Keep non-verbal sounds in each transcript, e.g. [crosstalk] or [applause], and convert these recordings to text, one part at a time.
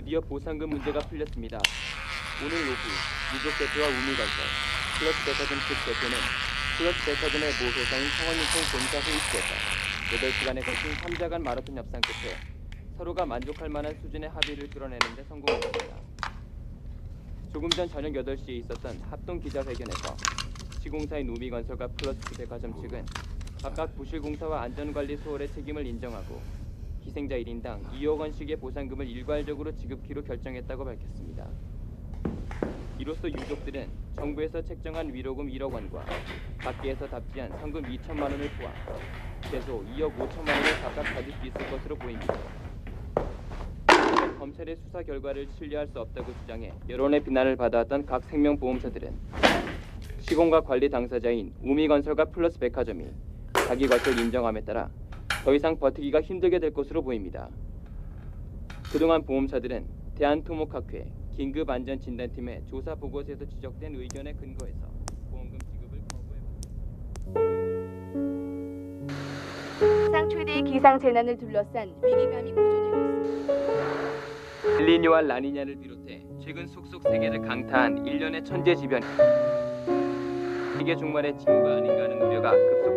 드디어 보상금 문제가 풀렸습니다. 오늘 오후 유족 대표와 우미건설 플러스 백화점 측 대표는 플러스 백화점의 모 회사인 성원유통 본사 회의실에서 8시간에 걸친 3자간 마라톤 협상 끝에 서로가 만족할 만한 수준의 합의를 끌어내는 데 성공했습니다. 조금 전 저녁 8시에 있었던 합동 기자회견에서 시공사인 우미건설과 플러스 백화점 측은 각각 부실공사와 안전관리 소홀의 책임을 인정하고 희생자 1인당 2억 원씩의 보상금을 일괄적으로 지급키로 결정했다고 밝혔습니다. 이로써 유족들은 정부에서 책정한 위로금 1억 원과 각계에서 답지한 성금 2천만 원을 포함 최소 2억 5천만 원을 각각 받을 수 있을 것으로 보입니다. 검찰의 수사 결과를 신뢰할 수 없다고 주장해 여론의 비난을 받아왔던 각 생명보험사들은 시공과 관리 당사자인 우미건설과 플러스 백화점이 자기 것을 인정함에 따라 더 이상 버티기가 힘들게 될 것으로 보입니다. 그동안 보험사들은 대한토목학회 긴급안전진단팀의 조사 보고서에서 지적된 의견에 근거해서 보험금 지급을 거부해왔습니다. 상 최대의 기상 재난을 둘러싼 위기감이 고조되고 있습니다. 엘니뇨와 라니냐를 비롯해 최근 속속 세계를 강타한 일련의 천재지변 세계 종말의 징후가 아닌가 하는 우려가 급속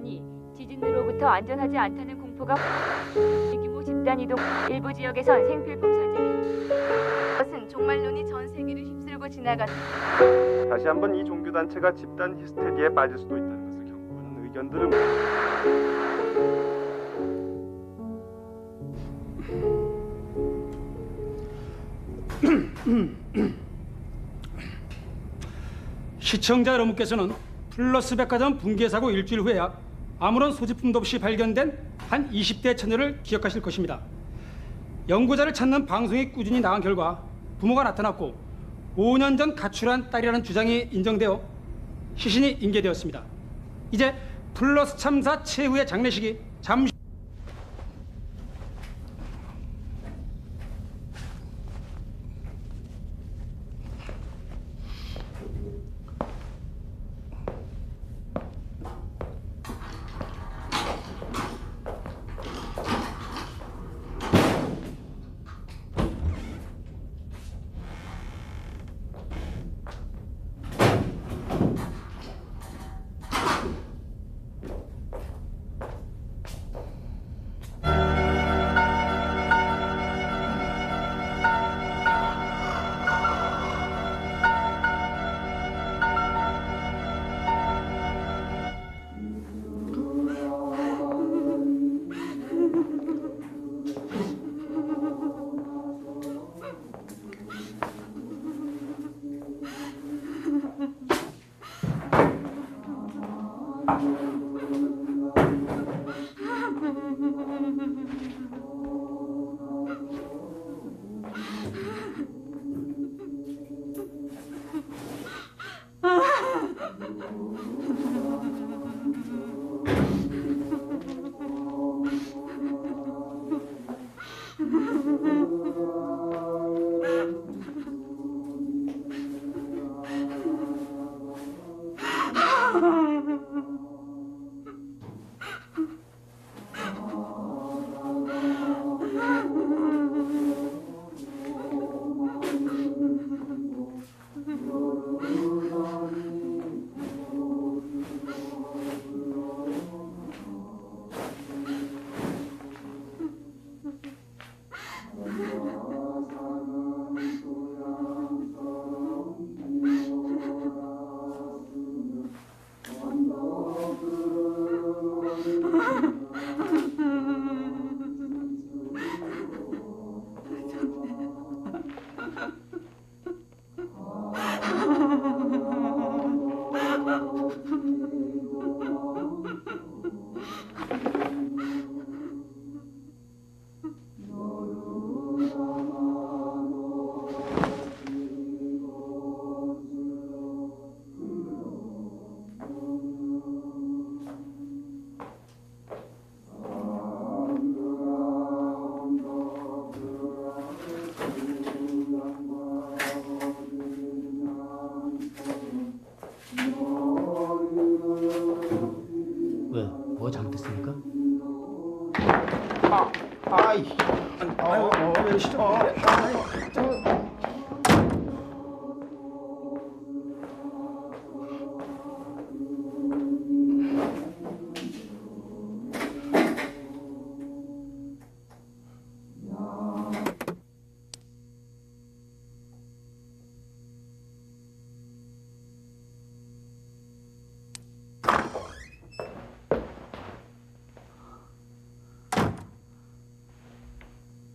배관이 지진으로부터 안전하지 않다는 공포가 대규모 집단 이동 일부 지역에선 생필품 설정이 것은 정말 눈이 전 세계를 휩쓸고 지나갔습니다. 다시 한번 이 종교 단체가 집단 히스테리에 빠질 수도 있다는 것을 경고하는 의견들은 시청자 여러분께서는 플러스 백화점 붕괴 사고 일주일 후에야 아무런 소지품도 없이 발견된 한 20대 처녀를 기억하실 것입니다. 연구자를 찾는 방송이 꾸준히 나간 결과 부모가 나타났고 5년 전 가출한 딸이라는 주장이 인정되어 시신이 인계되었습니다. 이제 플러스 참사 최후의 장례식이 잠시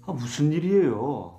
아, 무슨 일이에요?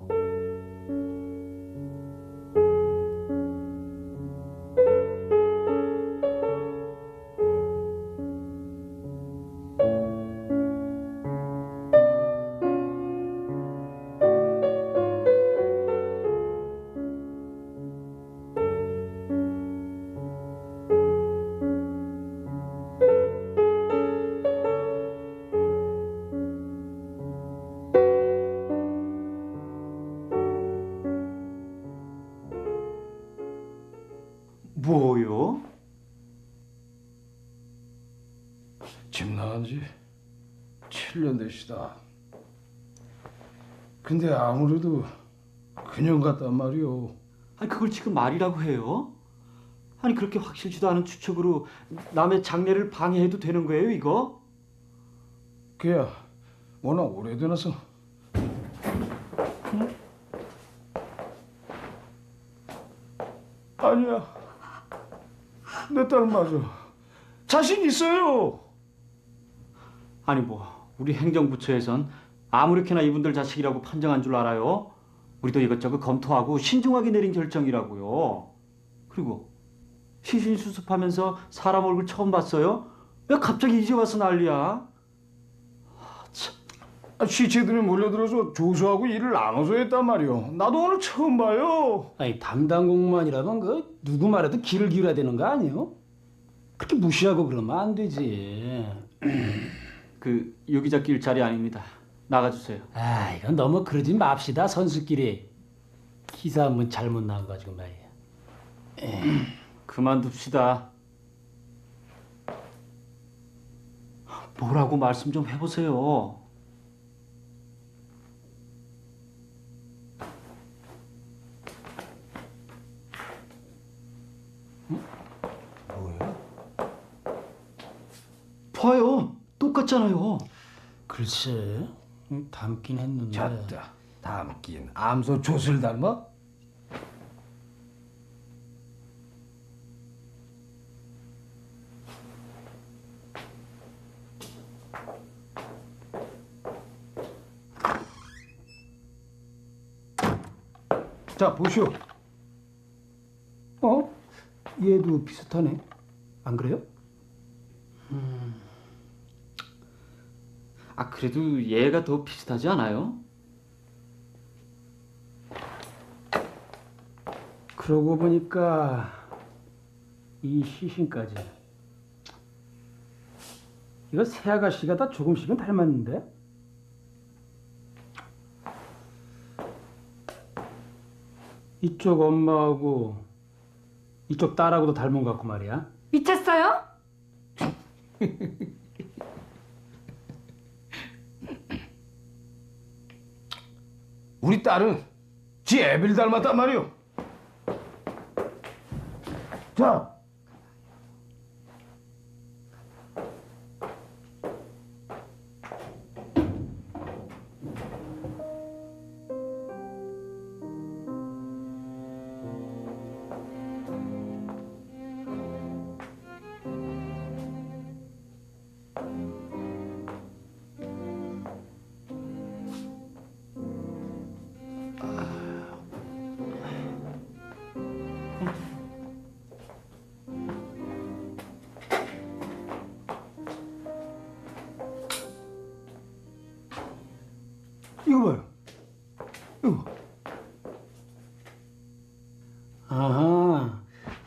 7년 되시다. 근데 아무래도 그냥 같단 말이오. 아니 그걸 지금 말이라고 해요? 아니 그렇게 확실치도 않은 추측으로 남의 장례를 방해해도 되는 거예요, 이거? 걔야 워낙 오래되나서. 아니야. 내 딸 맞아. 자신 있어요. 아니 뭐 우리 행정부처에선 아무렇게나 이분들 자식이라고 판정한 줄 알아요? 우리도 이것저것 검토하고 신중하게 내린 결정이라고요. 그리고 시신 수습하면서 사람 얼굴 처음 봤어요? 왜 갑자기 이제 와서 난리야? 아, 시체들이 몰려들어서 조수하고 일을 나눠서 했단 말이오. 나도 오늘 처음 봐요. 아니 담당 공무원이라면 그 누구 말해도 귀를 기울여야 되는 거 아니에요? 그렇게 무시하고 그러면 안 되지. [clears throat] 그 여기자 낄 자리 아닙니다. 나가주세요. 아 이건 너무 그러지 맙시다 선수끼리. 기사 한번 잘못 나와가지고 말이야. [clears throat] 그만둡시다. 뭐라고 말씀 좀 해보세요. 봐요. 똑같잖아요. 글쎄 음, 닮긴 했는데. 잤다. 닮긴 암소 조술 닮아? 자 보시오. 어? 얘도 비슷하네. 안 그래요? 그래도 얘가 더 비슷하지 않아요? 그러고 보니까 이 시신까지 이거 새 아가씨가 다 조금씩은 닮았는데 이쪽 엄마하고 이쪽 딸하고도 닮은 것 같고 말이야 미쳤어요? [laughs] 우리 딸은 지 애비를 닮았단 말이오. 자, 아하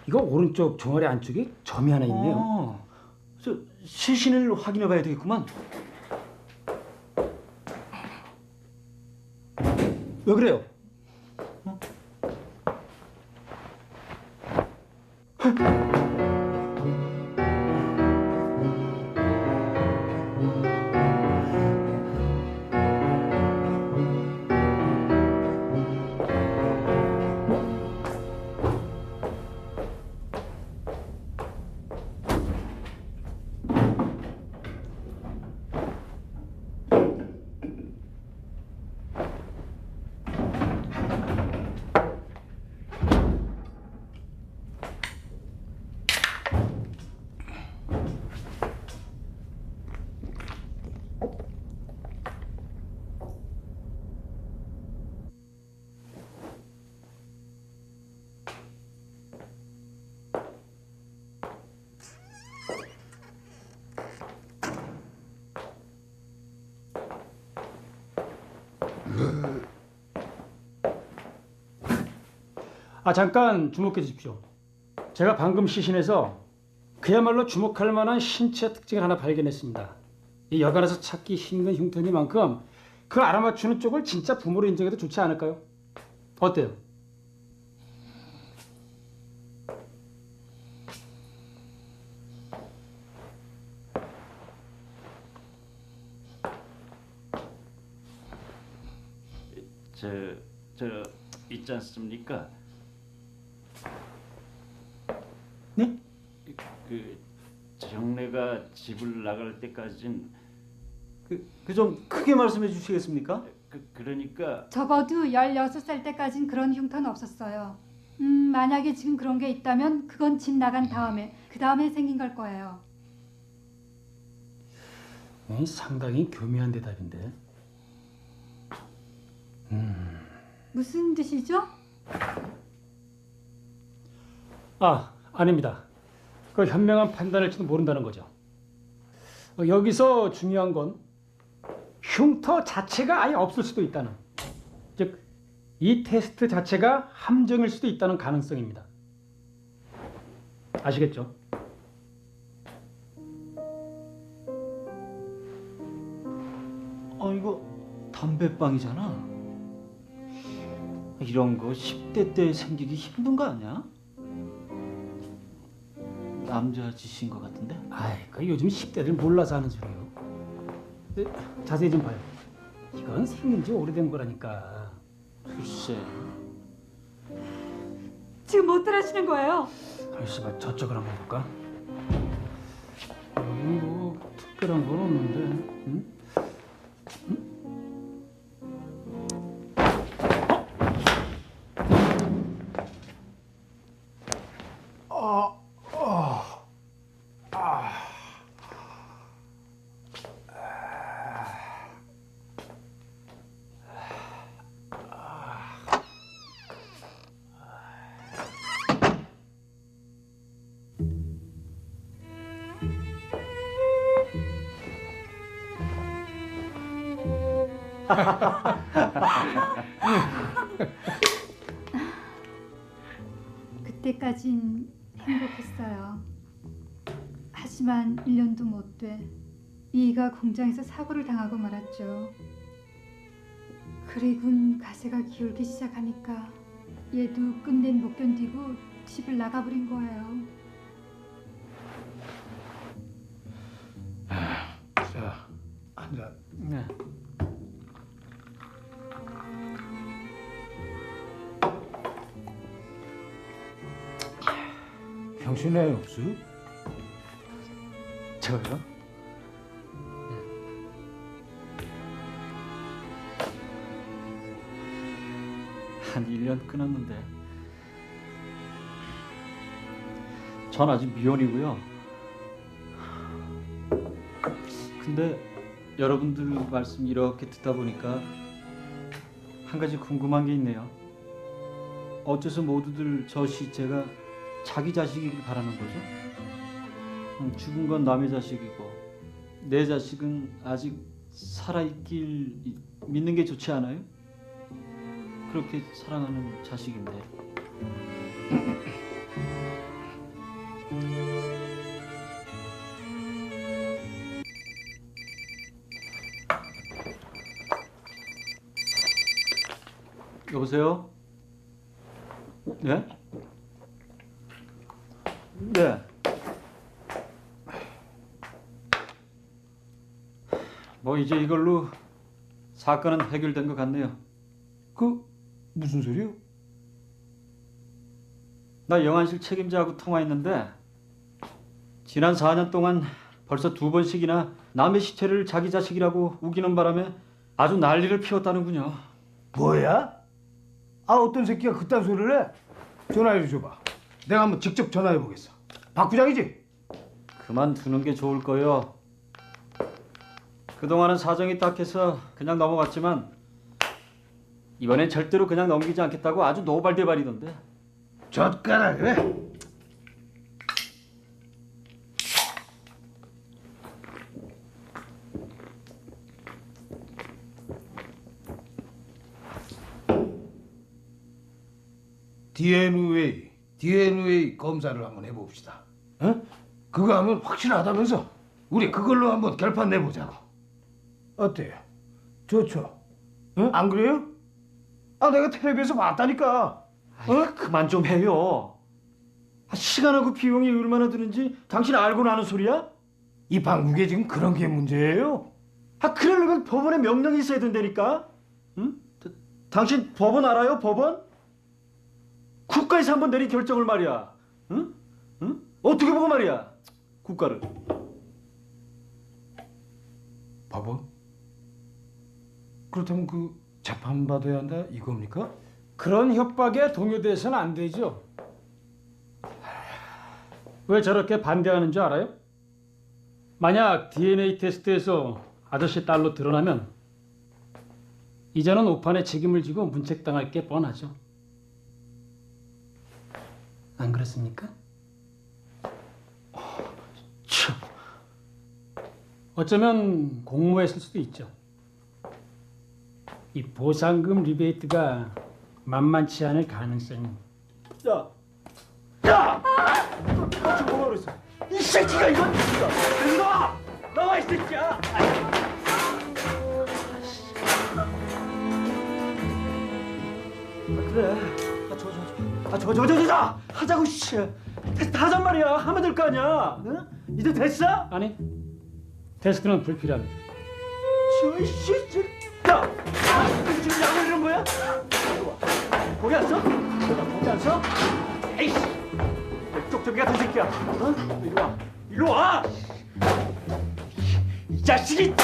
이거 오른쪽 종아리 안쪽에 점이 하나 있네요 어, 저 시신을 확인해 봐야 되겠구만. 왜 그래요? 아 잠깐 주목해 주십시오. 제가 방금 시신에서 그야말로 주목할 만한 신체 특징을 하나 발견했습니다. 이 여간에서 찾기 힘든 흉터니만큼 그 알아맞추는 쪽을 진짜 부모로 인정해도 좋지 않을까요? 어때요? 저, 저 있지 않습니까? 네? 그 정례가 집을 나갈 때까진 그그좀 크게 말씀해 주시겠습니까? 그 그러니까 적어도 16살 때까진 그런 흉터는 없었어요. 음, 만약에 지금 그런 게 있다면 그건 집 나간 다음에 그 다음에 생긴 걸 거예요. 이 상당히 교묘한 대답인데. 무슨 뜻이죠? 아 아닙니다. 그 현명한 판단일지도 모른다는 거죠. 어, 여기서 중요한 건 흉터 자체가 아예 없을 수도 있다는, 즉 이 테스트 자체가 함정일 수도 있다는 가능성입니다. 아시겠죠? 어 이거 담배빵이잖아. 이런 거 10대 때 생기기 힘든 거 아니야? 남자 짓인 것 같은데? 아이, 그 요즘 10대들 몰라서 하는 소리요. 네, 자세히 좀 봐요. 이건 생긴 지 오래된 거라니까. 글쎄. 지금 못 들으시는 거예요? 글쎄, 봐, 저쪽을 한번 볼까? 여기 뭐 특별한 건 없는데. 응? [laughs] 그때까진 행복했어요. 하지만 1년도 못 돼. 이가 공장에서 사고를 당하고 말았죠. 그리곤 가세가 기울기 시작하니까 얘도 끝낸 못 견디고 집을 나가버린 거예요. 자, 앉아. 네. 형신 애 없어? 저요? 한 1년 끊었는데 전 아직 미혼이고요. 근데 여러분들 말씀 이렇게 듣다 보니까 한 가지 궁금한 게 있네요. 어째서 모두들 저 시체가 자기 자식이길 바라는 거죠? 음, 죽은 건 남의 자식이고 내 자식은 아직 살아있길 이- 믿는 게 좋지 않아요? 그렇게 사랑하는 자식인데 여보세요? 네? 네. 뭐 이제 이걸로 사건은 해결된 것 같네요. 그 무슨 소리요? 나 영안실 책임자하고 통화했는데 지난 4년 동안 벌써 두 번씩이나 남의 시체를 자기 자식이라고 우기는 바람에 아주 난리를 피웠다는군요. 뭐야? 아 어떤 새끼가 그딴 소리를 해? 전화 해 줘봐. 내가 한번 직접 전화해 보겠어. 박 부장이지? 그만두는 게 좋을 거요. 그동안은 사정이 딱해서 그냥 넘어갔지만 이번엔 절대로 그냥 넘기지 않겠다고 아주 노발대발이던데. 젓가락 그래. 디엔웨이 DNA 검사를 한번 해봅시다. 어? 그거 하면 확실하다면서 우리 그걸로 한번 결판 내보자고. 어때요? 좋죠? 어? 안 그래요? 아 내가 텔레비에서 봤다니까. 어? 그만 좀 해요. 아, 시간하고 비용이 얼마나 드는지 당신 알고 나는 소리야? 이 방국에 지금 그런 게 문제예요. 아 그러려면 법원에 명령이 있어야 된다니까. 응? 다- 당신 법원 알아요? 법원? 국가에서 한번 내린 결정을 말이야. 응? 응? 어떻게 보고 말이야? 국가를. 법원? 그렇다면 그 재판 받아야 한다 이겁니까? 그런 협박에 동요돼서는 안 되죠. 왜 저렇게 반대하는 줄 알아요? 만약 DNA 테스트에서 아저씨 딸로 드러나면 이제는 오판에 책임을 지고 문책당할 게 뻔하죠. 안 그렇습니까? 참. 어쩌면 공모했을 수도 있죠. 이 보상금 리베이트가 만만치 않을 가능성이 야, 야! 너 지금 뭐라 그랬어? 이 새끼가 이거 나와! 나와 이 새끼야! 아, 그래. 아, 저, 저, 저. 아, 저, 저. 하자고, 씨. 테스트 하잔 말이야. 하면 될 거 아니야. 응? 이제 됐어? 아니 테스트는 불필요합니다. 저, 씨, 저. 야! 너 지금 약을 이런 거야? 거기 안 서? 나 거기 안 서? 에이씨! 쪽쪽이 같은 새끼야. 어? 이리 와. 이리 와! 이 자식이!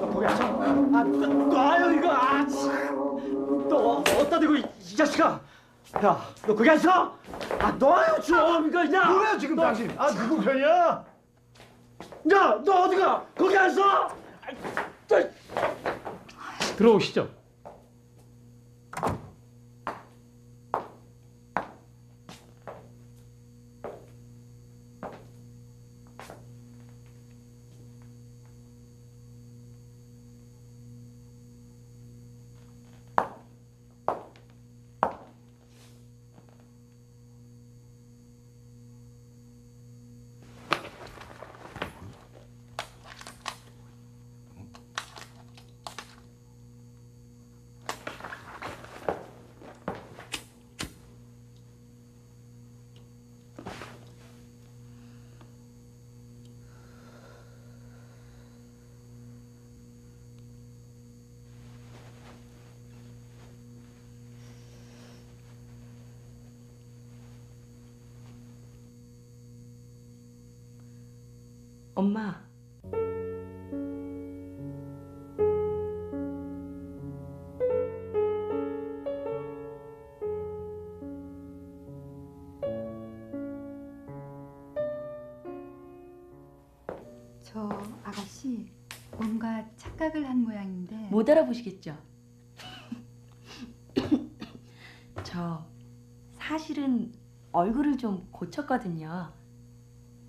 너 거기 안 서? 아, 너, 놔요, 이거! 아, 참. 너 어디다 대고, 이, 이 자식아! 야, 너 거기 안 서? 아, 놔요, 좀! 이거, 야! 뭐야 지금 당신? 아 누구 편이야? 야, 너 어디가? 거기 안 서? 들어오시죠. 엄마, 저 아가씨 뭔가 착각을 한 모양인데 못 알아보시겠죠? [laughs] 저 사실은 얼굴을 좀 고쳤거든요.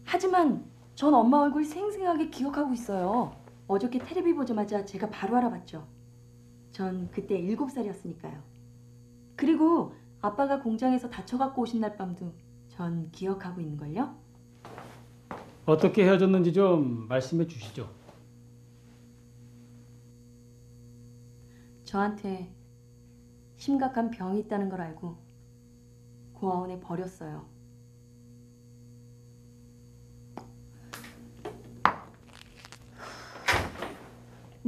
하지만 전 엄마 얼굴 생생하게 기억하고 있어요. 어저께 텔레비 보자마자 제가 바로 알아봤죠. 전 그때 일곱 살이었으니까요. 그리고 아빠가 공장에서 다쳐갖고 오신 날 밤도 전 기억하고 있는걸요. 어떻게 헤어졌는지 좀 말씀해 주시죠. 저한테 심각한 병이 있다는 걸 알고 고아원에 버렸어요.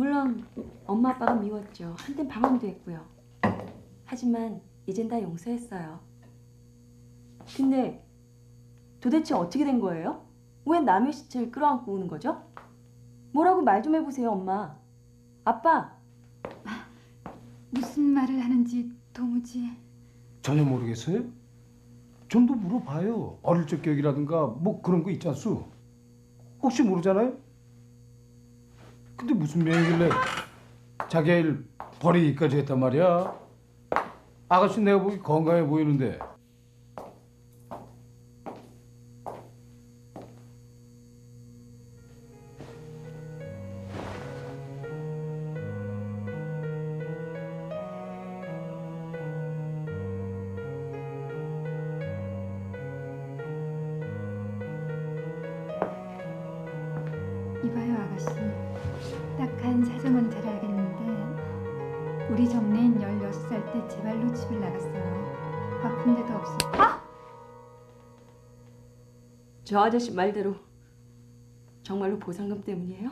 물론 엄마 아빠가 미웠죠. 한땐 방황도 했고요. 하지만 이젠 다 용서했어요. 근데 도대체 어떻게 된 거예요? 왜 남의 시체를 끌어안고 우는 거죠? 뭐라고 말 좀 해보세요, 엄마. 아빠, 무슨 말을 하는지 도무지 전혀 모르겠어요? 좀더 물어봐요. 어릴 적 기억이라든가 뭐 그런 거 있지 않소? 혹시 모르잖아요? 근데 무슨 명이길래 자기 애를 버리기까지 했단 말이야? 아가씨 내가 보기 건강해 보이는데. 이봐요 아가씨. 딱한 사정은 잘 알겠는데 우리 정래인 16살 때 제 발로 집을 나갔어요. 아픈 데도 없어. 저 아저씨 말대로 정말로 보상금 때문이에요?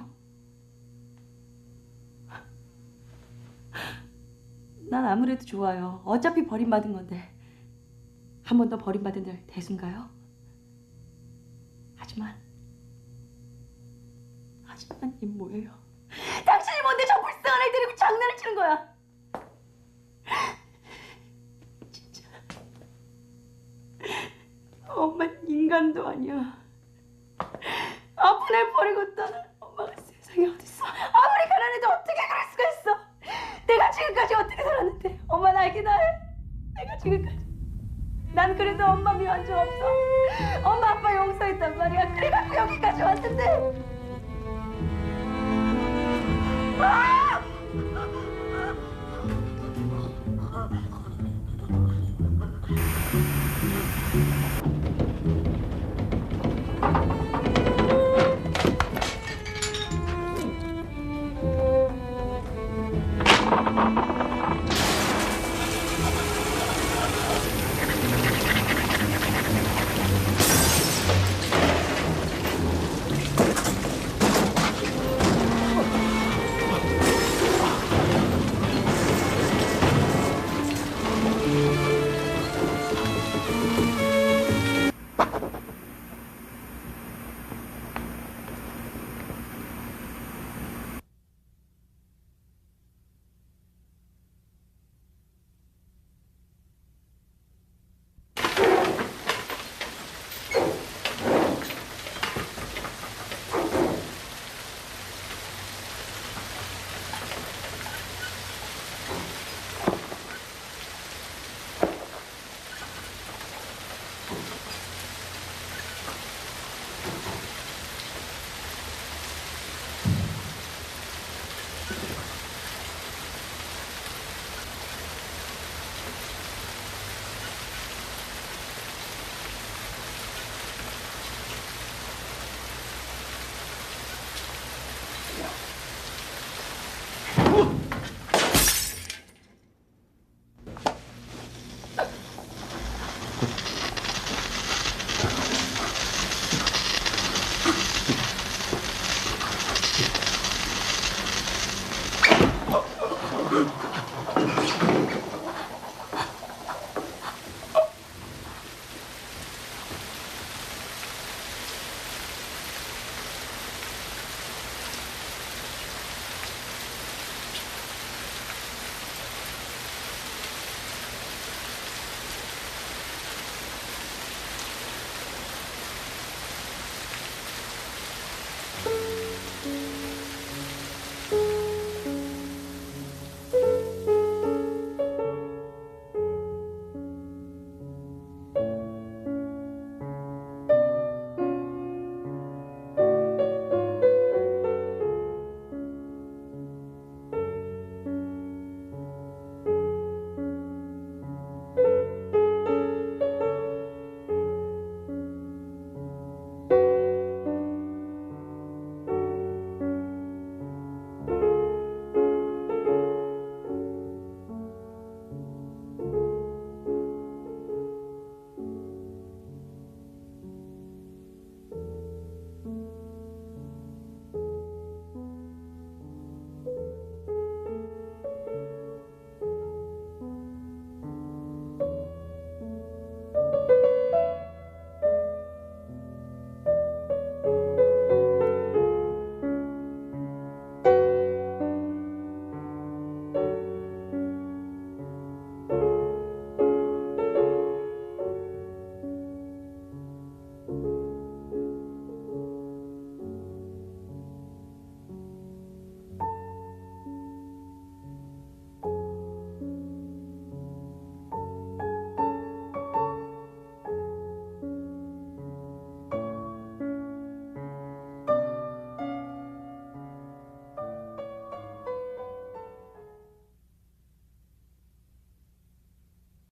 난 아무래도 좋아요. 어차피 버림받은 건데 한 번 더 버림받은 날 대수인가요? 하지만 하지만 이 뭐예요? 당신이 뭔데 저 불쌍한 애 데리고 장난을 치는 거야? 진짜 엄마 인간도 아니야. 아픈 애 버리고 떠난 엄마가 세상에 어딨어? 아무리 가난해도 어떻게 그럴 수가 있어? 내가 지금까지 어떻게 살았는데 엄마 날 알게 나 해? 내가 지금까지 난 그래도 엄마 미워한 적 없어. 엄마 아빠 용서했단 말이야. 그래갖고 여기까지 왔는데. 아!